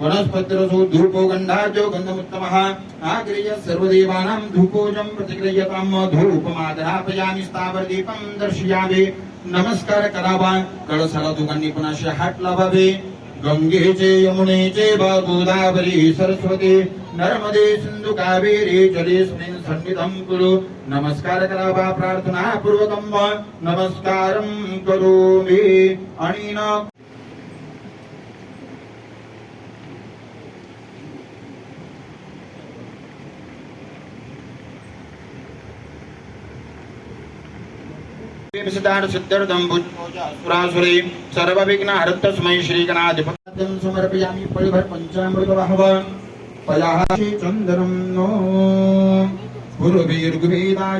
वनस्पतिरसो धूपो गन्धार्जो गन्धमुत्तमः। आग्रेय सर्वदेवानां धूपोजं प्रतिगृह्यतां धूपमादरापयामि स्थावरदीपं दर्शयामि। नमस्कार करावा कळसाला दोघांनी पण असे हात लावावे गंगेचे यमुनेचे गोदावरी सरस्वती। नर्मदे सिंधू कावेरी जलेस्मिन् सन्निधं कुरु। नमस्कार करावा प्रार्थना पूर्वकं वा। नमस्कारं करोमि। अणिना न सर्वविघ्नहरतस्मै श्रीगणाधिपत्यं समर्पयामि परिभर चन्दनं नो।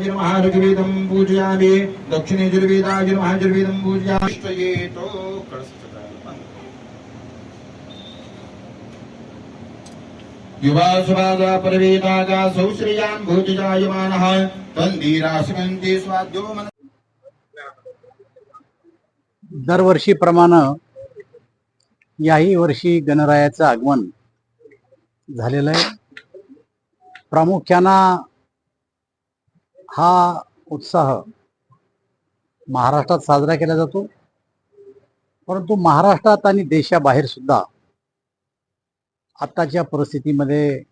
नमः ऋग्वेदं पूजयामि। दक्षिणेजुर्वेदाय नमः पूजयामि। इष्टयेतो कळसचक्राला. परवेदागा सौश्रियान् भूतिजायमानः तन्धीरासकन्ति स्वाद्यो मन दरवर्षीप्रमाणे याही वर्षी गणरायाचं आगमन झालेलं आहे. प्रामुख्यानं हा उत्साह महाराष्ट्रात साजरा केला जातो. परंतु महाराष्ट्रात आणि देशाबाहेर सुद्धा आत्ताच्या परिस्थितीमध्ये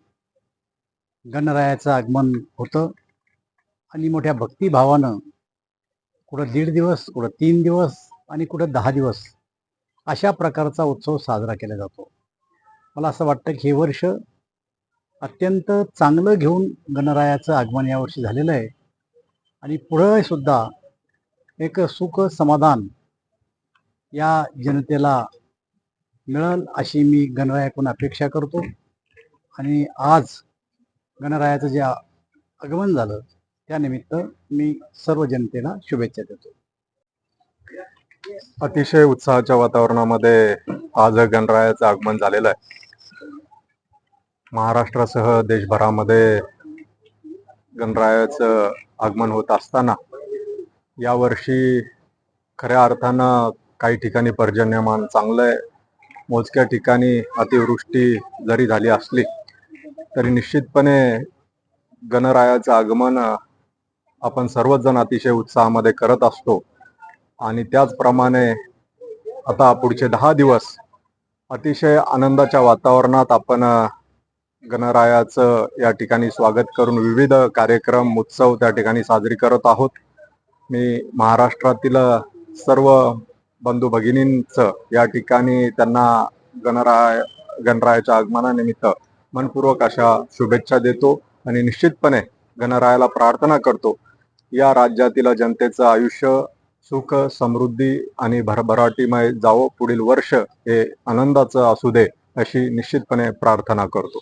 गणरायाचं आगमन होतं. आणि मोठ्या भक्तिभावानं कुठं दीड दिवस कुठं तीन दिवस आणि कुठं दहा दिवस अशा प्रकारचा उत्सव साजरा केला जातो. मला असं वाटतं की हे वर्ष अत्यंत चांगलं घेऊन गणरायाचं आगमन यावर्षी झालेलं आहे. आणि पुढंसुद्धा एक सुख समाधान या जनतेला मिळेल अशी मी गणरायाकडून अपेक्षा करतो. आणि आज गणरायाचं जे आगमन झालं त्यानिमित्त मी सर्व जनतेला शुभेच्छा देतो. अतिशय उत्साहाच्या वातावरणामध्ये आज गणरायाचं आगमन झालेलं आहे. महाराष्ट्रासह देशभरामध्ये गणरायाचं आगमन होत असताना यावर्षी खऱ्या अर्थानं काही ठिकाणी पर्जन्यमान चांगलं आहे. मोजक्या ठिकाणी अतिवृष्टी जरी झाली असली तरी निश्चितपणे गणरायाचं आगमन आपण सर्वच जण अतिशय उत्साहामध्ये करत असतो. आणि त्याचप्रमाणे आता पुढचे दहा दिवस अतिशय आनंदाच्या वातावरणात आपण गणरायाचं या ठिकाणी स्वागत करून विविध कार्यक्रम उत्सव त्या ठिकाणी साजरी करत आहोत. मी महाराष्ट्रातील सर्व बंधू भगिनींचं या ठिकाणी त्यांना गणराय गणरायाच्या आगमनानिमित्त मनपूर्वक अशा शुभेच्छा देतो आणि निश्चितपणे गणरायाला प्रार्थना करतो. या राज्यातील जनतेचं आयुष्य सुख समृद्धी आणि भरभराटीमय जावो पुढील वर्ष हे आनंदाचं असू दे अशी निश्चितपणे प्रार्थना करतो.